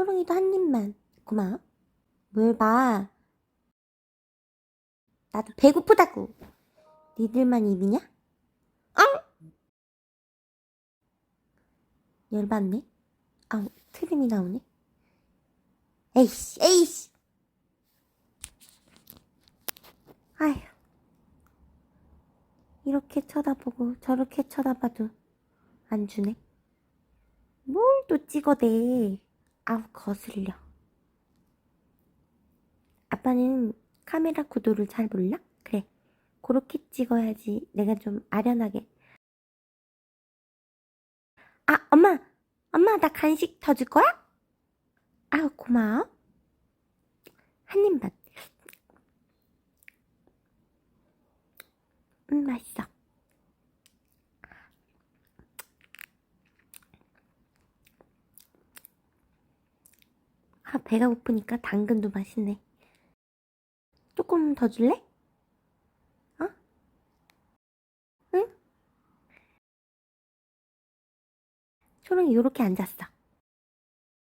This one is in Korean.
초롱이도 한 입만. 고마워. 뭘 봐. 나도 배고프다고. 니들만 입이냐? 앙! 열받네. 아우, 트림이 나오네. 에이씨, 에이씨! 아휴. 이렇게 쳐다보고 저렇게 쳐다봐도 안 주네. 뭘 또 찍어대. 아우, 거슬려. 아빠는 카메라 구도를 잘 몰라? 그래. 그렇게 찍어야지 내가 좀 아련하게. 아, 엄마! 엄마, 나 간식 더 줄 거야? 아우, 고마워. 한 입만. 음, 맛있어. 아, 배가 고프니까 당근도 맛있네. 조금 더 줄래? 어? 응? 초롱이 요렇게 앉았어.